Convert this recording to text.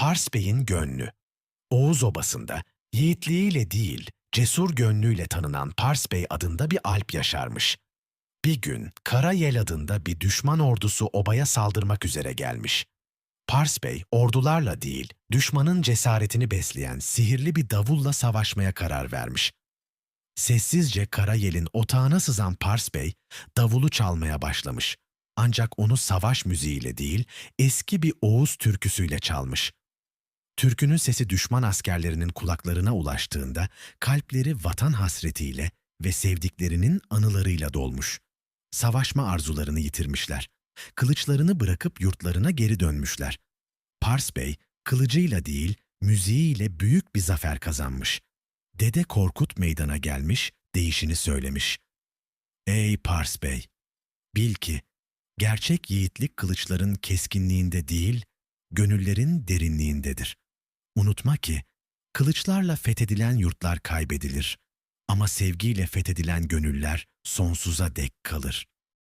Pars Bey'in gönlü. Oğuz Obası'nda yiğitliğiyle değil, cesur gönlüyle tanınan Pars Bey adında bir alp yaşarmış. Bir gün Karayel adında bir düşman ordusu obaya saldırmak üzere gelmiş. Pars Bey ordularla değil, düşmanın cesaretini besleyen sihirli bir davulla savaşmaya karar vermiş. Sessizce Karayel'in otağına sızan Pars Bey, davulu çalmaya başlamış. Ancak onu savaş müziğiyle değil, eski bir Oğuz türküsüyle çalmış. Türkünün sesi düşman askerlerinin kulaklarına ulaştığında kalpleri vatan hasretiyle ve sevdiklerinin anılarıyla dolmuş. Savaşma arzularını yitirmişler. Kılıçlarını bırakıp yurtlarına geri dönmüşler. Pars Bey, kılıcıyla değil, müziğiyle büyük bir zafer kazanmış. Dede Korkut meydana gelmiş, değişini söylemiş. Ey Pars Bey! Bil ki, gerçek yiğitlik kılıçların keskinliğinde değil, gönüllerin derinliğindedir. Unutma ki, kılıçlarla fethedilen yurtlar kaybedilir ama sevgiyle fethedilen gönüller sonsuza dek kalır.